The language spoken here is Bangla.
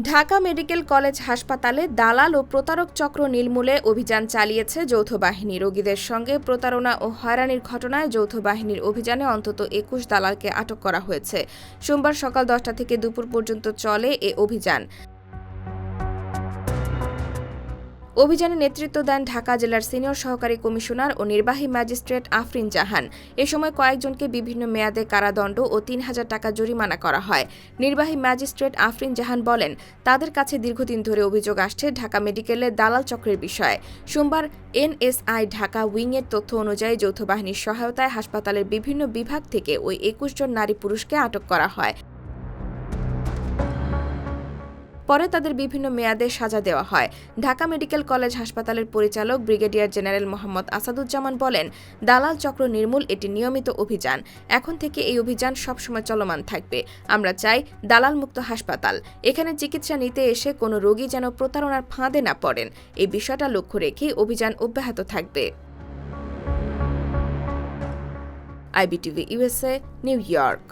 ঢাকা মেডিকেল কলেজ হাসপাতালে দালাল ও প্রতারক চক্র নির্মূলে অভিযান চালিয়েছে যৌথ বাহিনী। রোগীদের সঙ্গে প্রতারণা ও হয়রানির ঘটনায় যৌথ বাহিনীর অভিযানে অন্তত একুশ দালালকে আটক করা হয়েছে। সোমবার সকাল দশটা থেকে দুপুর পর্যন্ত চলে এ অভিযান। অভিযানে নেতৃত্ব দেন ঢাকা জেলার সিনিয়র সহকারী কমিশনার ও নির্বাহী ম্যাজিস্ট্রেট আফরিন জাহান। এ সময় কয়েকজনকে বিভিন্ন মেয়াদে কারাদণ্ড ও তিন হাজার টাকা জরিমানা করা হয়। নির্বাহী ম্যাজিস্ট্রেট আফরিন জাহান বলেন, তাদের কাছে দীর্ঘদিন ধরে অভিযোগ আসছে ঢাকা মেডিকেলের দালাল চক্রের বিষয়ে। সোমবার এনএসআই ঢাকা উইংয়ের তথ্য অনুযায়ী যৌথ বাহিনীর সহায়তায় হাসপাতালের বিভিন্ন বিভাগ থেকে ওই একুশ জন নারী পুরুষকে আটক করা হয়। পরে তাদের বিভিন্ন মেয়াদে সাজা দেওয়া হয়। ঢাকা মেডিকেল কলেজ হাসপাতালের পরিচালক ব্রিগেডিয়ার জেনারেল মোহাম্মদ আসাদুজ্জামান বলেন, দালাল চক্র নির্মূল এটি নিয়মিত অভিযান। এখন থেকে এই অভিযান সবসময় চলমান থাকবে। আমরা চাই দালাল মুক্ত হাসপাতাল। এখানে চিকিৎসা নিতে এসে কোনো রোগী যেন প্রতারণার ফাঁদে না পড়েন। এই বিষয়টা লক্ষ্য রেখে অভিযান অব্যাহত থাকবে। IBTV USA New York.